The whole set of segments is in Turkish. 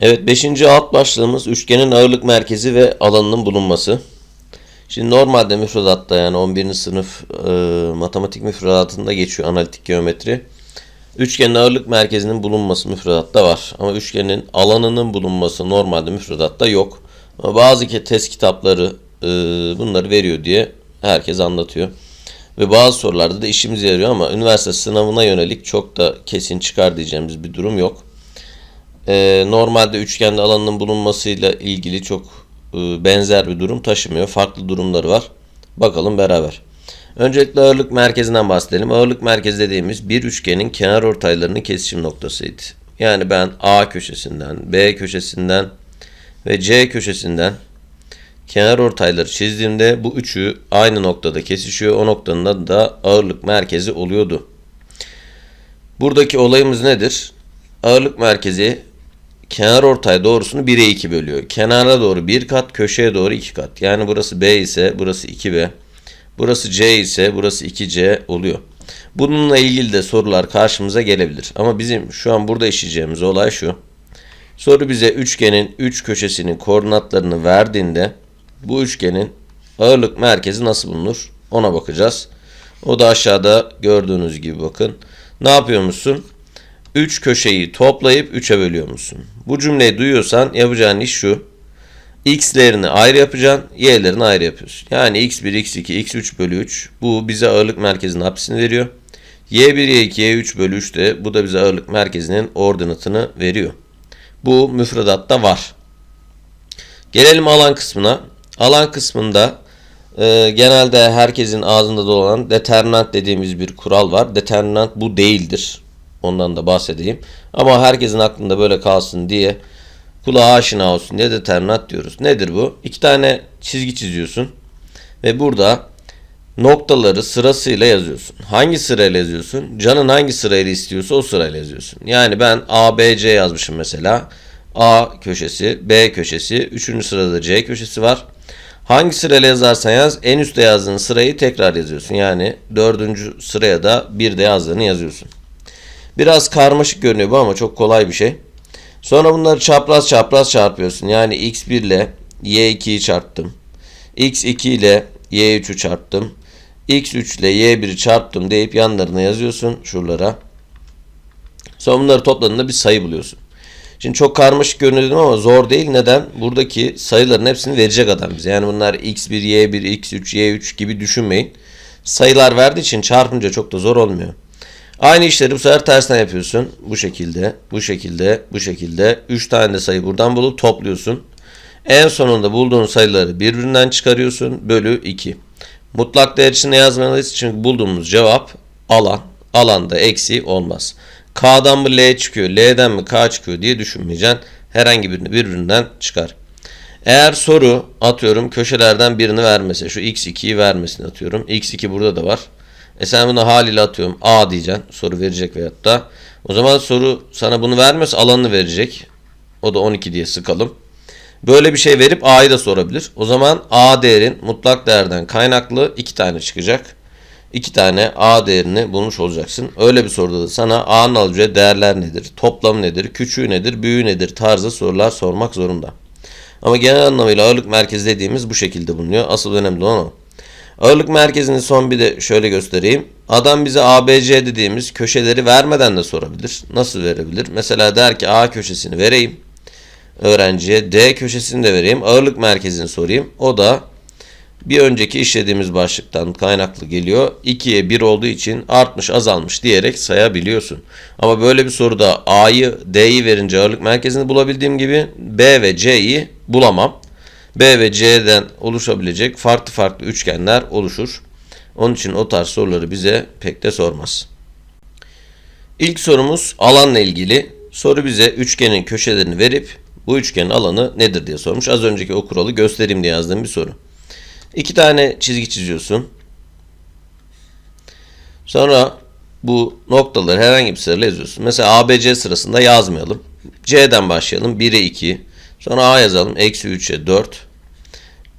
Evet 5. alt başlığımız üçgenin ağırlık merkezi ve alanının bulunması. Şimdi normalde müfredatta yani 11. sınıf e, matematik müfredatında geçiyor analitik geometri. Üçgenin ağırlık merkezinin bulunması müfredatta var. Ama üçgenin alanının bulunması normalde müfredatta yok. Ama bazı test kitapları e, bunları veriyor diye herkes anlatıyor. Ve bazı sorularda da işimize yarıyor ama üniversite sınavına yönelik çok da kesin çıkar diyeceğimiz bir durum yok. Ee, normalde üçgende alanının bulunmasıyla ilgili çok e, benzer bir durum taşımıyor. Farklı durumları var. Bakalım beraber. Öncelikle ağırlık merkezinden bahsedelim. Ağırlık merkezi dediğimiz bir üçgenin kenar ortaylarının kesişim noktasıydı. Yani ben A köşesinden, B köşesinden ve C köşesinden kenar ortayları çizdiğimde bu üçü aynı noktada kesişiyor. O noktanın adı da ağırlık merkezi oluyordu. Buradaki olayımız nedir? Ağırlık merkezi kenar ortay doğrusunu 1'e 2 bölüyor. Kenara doğru 1 kat, köşeye doğru 2 kat. Yani burası B ise burası 2B. Burası C ise burası 2C oluyor. Bununla ilgili de sorular karşımıza gelebilir. Ama bizim şu an burada işleyeceğimiz olay şu. Soru bize üçgenin 3 köşesinin koordinatlarını verdiğinde bu üçgenin ağırlık merkezi nasıl bulunur? Ona bakacağız. O da aşağıda gördüğünüz gibi bakın. Ne yapıyormuşsun? 3 köşeyi toplayıp 3'e bölüyormuşsun. Bu cümleyi duyuyorsan yapacağın iş şu. X'lerini ayrı yapacaksın, Y'lerini ayrı yapıyorsun. Yani X1, X2, X3 bölü 3. Bu bize ağırlık merkezinin hapsini veriyor. Y1, Y2, Y3 bölü 3 de bu da bize ağırlık merkezinin ordinatını veriyor. Bu müfredatta var. Gelelim alan kısmına. Alan kısmında e, genelde herkesin ağzında dolanan determinant dediğimiz bir kural var. Determinant bu değildir. Ondan da bahsedeyim. Ama herkesin aklında böyle kalsın diye kulağa aşina olsun diye determinant diyoruz. Nedir bu? İki tane çizgi çiziyorsun ve burada noktaları sırasıyla yazıyorsun. Hangi sırayla yazıyorsun? Canın hangi sırayla istiyorsa o sırayla yazıyorsun. Yani ben A, B, C yazmışım mesela. A köşesi, B köşesi, üçüncü sırada C köşesi var. Hangi sırayla yazarsan yaz en üstte yazdığın sırayı tekrar yazıyorsun. Yani dördüncü sıraya da bir de yazdığını yazıyorsun. Biraz karmaşık görünüyor bu ama çok kolay bir şey. Sonra bunları çapraz çapraz çarpıyorsun. Yani x1 ile y2'yi çarptım. x2 ile y3'ü çarptım. x3 ile y1'i çarptım deyip yanlarına yazıyorsun şuralara. Sonra bunları topladığında bir sayı buluyorsun. Şimdi çok karmaşık görünüyor ama zor değil. Neden? Buradaki sayıların hepsini verecek adam bize. Yani bunlar x1, y1, x3, y3 gibi düşünmeyin. Sayılar verdiği için çarpınca çok da zor olmuyor. Aynı işleri bu sefer tersten yapıyorsun. Bu şekilde, bu şekilde, bu şekilde. 3 tane de sayı buradan bulup topluyorsun. En sonunda bulduğun sayıları birbirinden çıkarıyorsun. Bölü 2. Mutlak değer içinde yazmalıyız. Çünkü bulduğumuz cevap alan. Alanda eksi olmaz. K'dan mı L çıkıyor, L'den mi K çıkıyor diye düşünmeyeceksin. Herhangi birini birbirinden çıkar. Eğer soru atıyorum köşelerden birini vermese, şu x2'yi vermesini atıyorum. x2 burada da var. E sen bunu haliyle atıyorum A diyeceksin. Soru verecek veyahut da. O zaman soru sana bunu vermiyorsa alanını verecek. O da 12 diye sıkalım. Böyle bir şey verip A'yı da sorabilir. O zaman A değerin mutlak değerden kaynaklı iki tane çıkacak. İki tane A değerini bulmuş olacaksın. Öyle bir soruda da sana A'nın alacağı değerler nedir, toplam nedir, küçüğü nedir, büyüğü nedir tarzı sorular sormak zorunda. Ama genel anlamıyla ağırlık merkezi dediğimiz bu şekilde bulunuyor. Asıl önemli olan o. Ağırlık merkezini son bir de şöyle göstereyim. Adam bize ABC dediğimiz köşeleri vermeden de sorabilir. Nasıl verebilir? Mesela der ki A köşesini vereyim. Öğrenciye D köşesini de vereyim. Ağırlık merkezini sorayım. O da bir önceki işlediğimiz başlıktan kaynaklı geliyor. 2'ye 1 olduğu için artmış azalmış diyerek sayabiliyorsun. Ama böyle bir soruda A'yı D'yi verince ağırlık merkezini bulabildiğim gibi B ve C'yi bulamam. B ve C'den oluşabilecek farklı farklı üçgenler oluşur. Onun için o tarz soruları bize pek de sormaz. İlk sorumuz alanla ilgili. Soru bize üçgenin köşelerini verip bu üçgenin alanı nedir diye sormuş. Az önceki o kuralı göstereyim diye yazdığım bir soru. İki tane çizgi çiziyorsun. Sonra bu noktaları herhangi bir sırayla yazıyorsun. Mesela ABC sırasında yazmayalım. C'den başlayalım. 1'e 2. Sonra A yazalım. Eksi 3'e 4.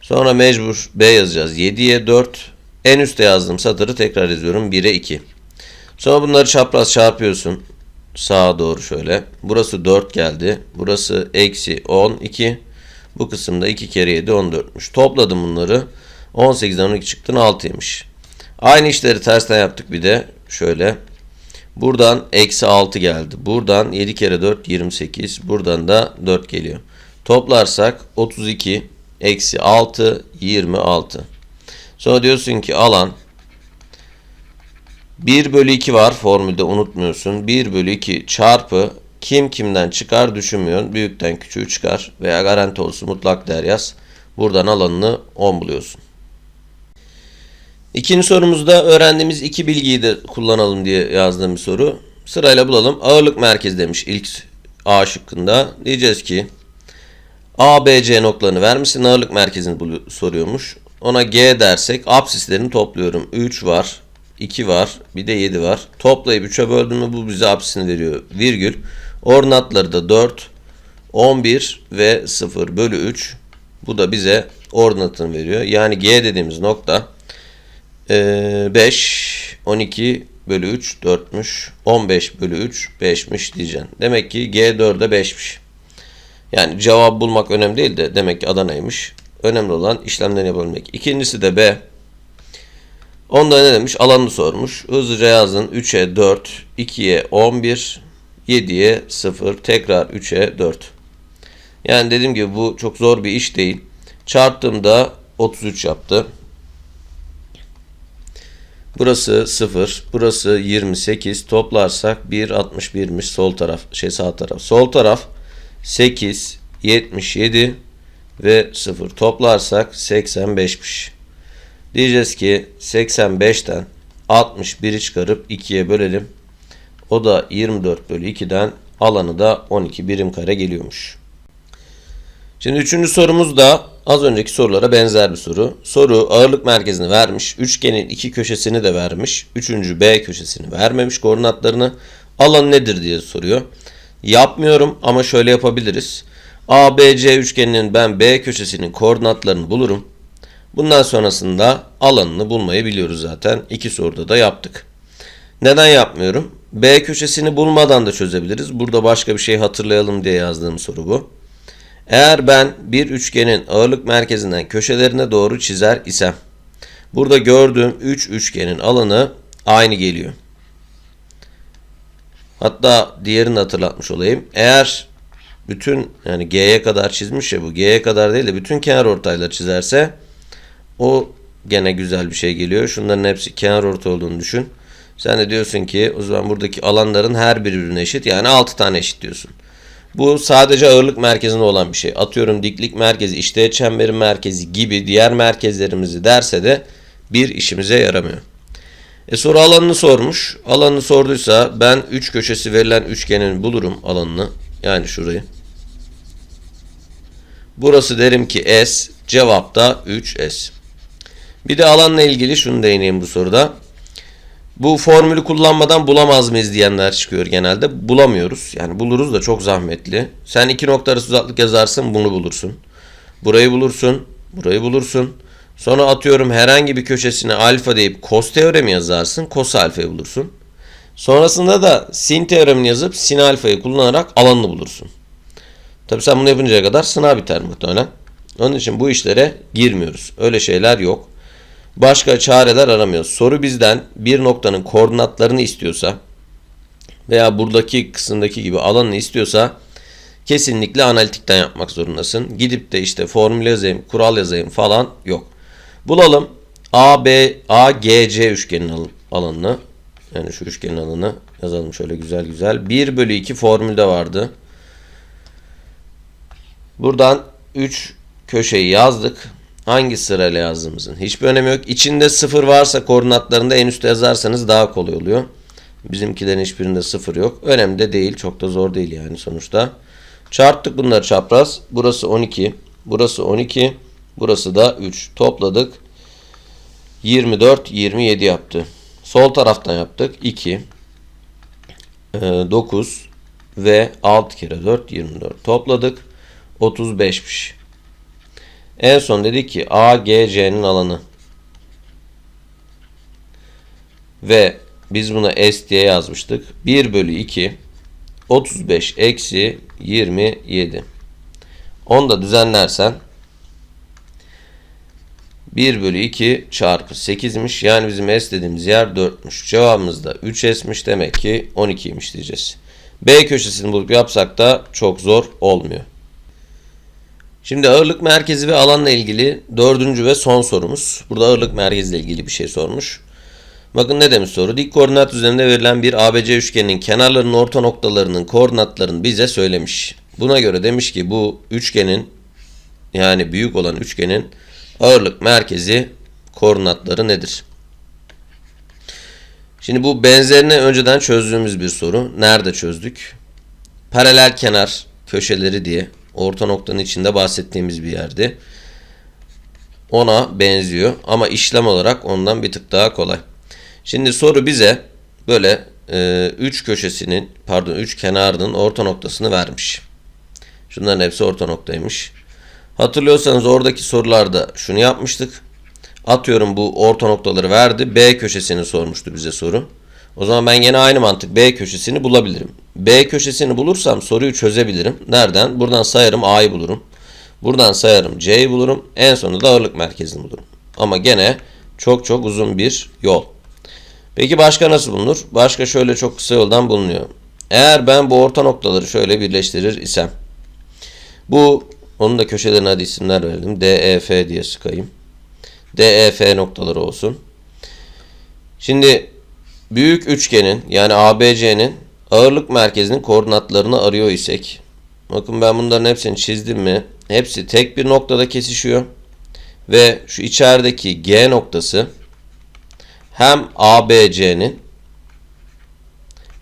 Sonra mecbur B yazacağız. 7'ye 4. En üstte yazdığım satırı tekrar yazıyorum. 1'e 2. Sonra bunları çapraz çarpıyorsun. sağa doğru şöyle. Burası 4 geldi. Burası eksi 12. Bu kısımda 2 kere 7 14'müş. Topladım bunları. 18'den 12 çıktı 6'ymış. Aynı işleri tersten yaptık bir de. Şöyle. Buradan eksi 6 geldi. Buradan 7 kere 4 28. Buradan da 4 geliyor. Toplarsak 32 eksi 6 26. Sonra diyorsun ki alan 1 bölü 2 var formülde unutmuyorsun. 1 bölü 2 çarpı kim kimden çıkar düşünmüyorsun. Büyükten küçüğü çıkar veya garanti olsun mutlak değer yaz. Buradan alanını 10 buluyorsun. İkinci sorumuzda öğrendiğimiz iki bilgiyi de kullanalım diye yazdığım bir soru. Sırayla bulalım. Ağırlık merkezi demiş ilk A şıkkında. Diyeceğiz ki A, B, C noktalarını vermişsin. Ağırlık merkezini soruyormuş. Ona G dersek absislerini topluyorum. 3 var, 2 var, bir de 7 var. Toplayıp 3'e böldüm mü bu bize absisini veriyor. Virgül. Ordinatları da 4, 11 ve 0 bölü 3. Bu da bize ordinatını veriyor. Yani G dediğimiz nokta ee, 5, 12 bölü 3 4'müş. 15 bölü 3 5'miş diyeceksin. Demek ki G4'e 5'miş. Yani cevap bulmak önemli değil de demek ki Adana'ymış. Önemli olan işlemlerini yapabilmek. İkincisi de B. Onda ne demiş? Alanını sormuş. Hızlıca yazın. 3'e 4, 2'ye 11, 7'ye 0, tekrar 3'e 4. Yani dediğim gibi bu çok zor bir iş değil. Çarptığımda 33 yaptı. Burası 0, burası 28. Toplarsak 1 61'miş sol taraf, şey sağ taraf. Sol taraf 8 77 ve 0 toplarsak 85'miş. Diyeceğiz ki 85'ten 61'i çıkarıp 2'ye bölelim. O da 24 bölü 2'den alanı da 12 birim kare geliyormuş. Şimdi üçüncü sorumuz da az önceki sorulara benzer bir soru. Soru ağırlık merkezini vermiş. Üçgenin iki köşesini de vermiş. Üçüncü B köşesini vermemiş koordinatlarını. Alan nedir diye soruyor. Yapmıyorum ama şöyle yapabiliriz. ABC üçgeninin ben B köşesinin koordinatlarını bulurum. Bundan sonrasında alanını bulmayı biliyoruz zaten. İki soruda da yaptık. Neden yapmıyorum? B köşesini bulmadan da çözebiliriz. Burada başka bir şey hatırlayalım diye yazdığım soru bu. Eğer ben bir üçgenin ağırlık merkezinden köşelerine doğru çizer isem burada gördüğüm 3 üçgenin alanı aynı geliyor. Hatta diğerini hatırlatmış olayım. Eğer bütün yani G'ye kadar çizmiş ya bu G'ye kadar değil de bütün kenar ortayları çizerse o gene güzel bir şey geliyor. Şunların hepsi kenar orta olduğunu düşün. Sen de diyorsun ki o zaman buradaki alanların her biri birbirine eşit. Yani 6 tane eşit diyorsun. Bu sadece ağırlık merkezinde olan bir şey. Atıyorum diklik merkezi, işteğet çemberi merkezi gibi diğer merkezlerimizi derse de bir işimize yaramıyor. E soru alanını sormuş. Alanını sorduysa ben 3 köşesi verilen üçgenin bulurum alanını. Yani şurayı. Burası derim ki S. Cevap da 3S. Bir de alanla ilgili şunu değineyim bu soruda. Bu formülü kullanmadan bulamaz mıyız diyenler çıkıyor genelde. Bulamıyoruz. Yani buluruz da çok zahmetli. Sen iki nokta arası uzaklık yazarsın bunu bulursun. Burayı bulursun. Burayı bulursun. Sonra atıyorum herhangi bir köşesine alfa deyip kos teoremi yazarsın. Kos alfayı bulursun. Sonrasında da sin teoremini yazıp sin alfayı kullanarak alanını bulursun. Tabi sen bunu yapıncaya kadar sınav biter muhtemelen. Onun için bu işlere girmiyoruz. Öyle şeyler yok. Başka çareler aramıyoruz. Soru bizden bir noktanın koordinatlarını istiyorsa veya buradaki kısımdaki gibi alanını istiyorsa kesinlikle analitikten yapmak zorundasın. Gidip de işte formül yazayım, kural yazayım falan yok. Bulalım AB AGC üçgenin al- alanını. Yani şu üçgenin alanını yazalım şöyle güzel güzel. 1 bölü 2 formülde vardı. Buradan 3 köşeyi yazdık. Hangi sırayla yazdığımızın hiçbir önemi yok. İçinde sıfır varsa koordinatlarında en üstte yazarsanız daha kolay oluyor. Bizimkilerin hiçbirinde sıfır yok. Önemli de değil. Çok da zor değil yani sonuçta. Çarptık bunları çapraz. Burası 12. Burası 12. Burası da 3. Topladık. 24, 27 yaptı. Sol taraftan yaptık. 2, 9 ve 6 kere 4, 24. Topladık. 35'miş. En son dedik ki AGC'nin alanı. Ve biz buna S diye yazmıştık. 1 bölü 2 35 eksi 27. Onu da düzenlersen 1 bölü 2 çarpı 8'miş. Yani bizim S dediğimiz yer 4'müş. Cevabımız da 3S'miş. Demek ki 12'ymiş diyeceğiz. B köşesini bulup yapsak da çok zor olmuyor. Şimdi ağırlık merkezi ve alanla ilgili dördüncü ve son sorumuz. Burada ağırlık merkeziyle ilgili bir şey sormuş. Bakın ne demiş soru. Dik koordinat üzerinde verilen bir ABC üçgeninin kenarlarının orta noktalarının koordinatlarını bize söylemiş. Buna göre demiş ki bu üçgenin yani büyük olan üçgenin ağırlık merkezi koordinatları nedir? Şimdi bu benzerini önceden çözdüğümüz bir soru. Nerede çözdük? Paralel kenar köşeleri diye orta noktanın içinde bahsettiğimiz bir yerdi. Ona benziyor ama işlem olarak ondan bir tık daha kolay. Şimdi soru bize böyle 3 köşesinin pardon 3 kenarının orta noktasını vermiş. Şunların hepsi orta noktaymış. Hatırlıyorsanız oradaki sorularda şunu yapmıştık. Atıyorum bu orta noktaları verdi. B köşesini sormuştu bize soru. O zaman ben yine aynı mantık B köşesini bulabilirim. B köşesini bulursam soruyu çözebilirim. Nereden? Buradan sayarım A'yı bulurum. Buradan sayarım C'yi bulurum. En sonunda da ağırlık merkezini bulurum. Ama gene çok çok uzun bir yol. Peki başka nasıl bulunur? Başka şöyle çok kısa yoldan bulunuyor. Eğer ben bu orta noktaları şöyle birleştirir isem. Bu onun da köşelerine hadi isimler verelim. DEF diye sıkayım. DEF noktaları olsun. Şimdi büyük üçgenin yani ABC'nin ağırlık merkezinin koordinatlarını arıyor isek. Bakın ben bunların hepsini çizdim mi? Hepsi tek bir noktada kesişiyor. Ve şu içerideki G noktası hem ABC'nin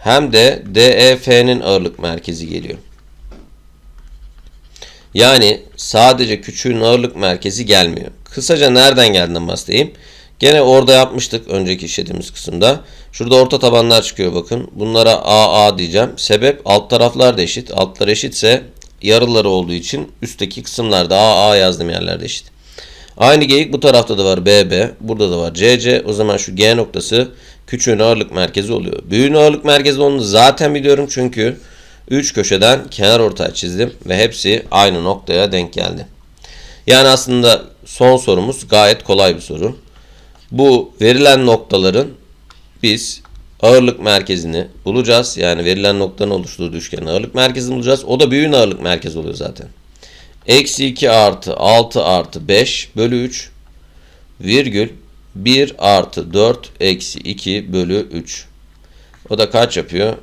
hem de DEF'nin ağırlık merkezi geliyor. Yani sadece küçüğün ağırlık merkezi gelmiyor. Kısaca nereden geldiğinden bahsedeyim. Gene orada yapmıştık önceki işlediğimiz kısımda. Şurada orta tabanlar çıkıyor bakın. Bunlara AA diyeceğim. Sebep alt taraflar da eşit. Altlar eşitse yarıları olduğu için üstteki kısımlarda AA yazdığım yerlerde eşit. Aynı geyik bu tarafta da var BB. Burada da var CC. O zaman şu G noktası küçüğün ağırlık merkezi oluyor. Büyüğün ağırlık merkezi olduğunu zaten biliyorum çünkü 3 köşeden kenar ortay çizdim ve hepsi aynı noktaya denk geldi. Yani aslında son sorumuz gayet kolay bir soru. Bu verilen noktaların biz ağırlık merkezini bulacağız. Yani verilen noktanın oluşturduğu üçgenin ağırlık merkezini bulacağız. O da büyüğün ağırlık merkezi oluyor zaten. Eksi 2 artı 6 artı 5 bölü 3 virgül 1 artı 4 eksi 2 bölü 3. O da kaç yapıyor?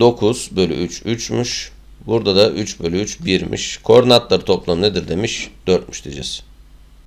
9 bölü 3 3'müş. Burada da 3 bölü 3 1'miş. Koordinatları toplam nedir demiş? 4'müş diyeceğiz.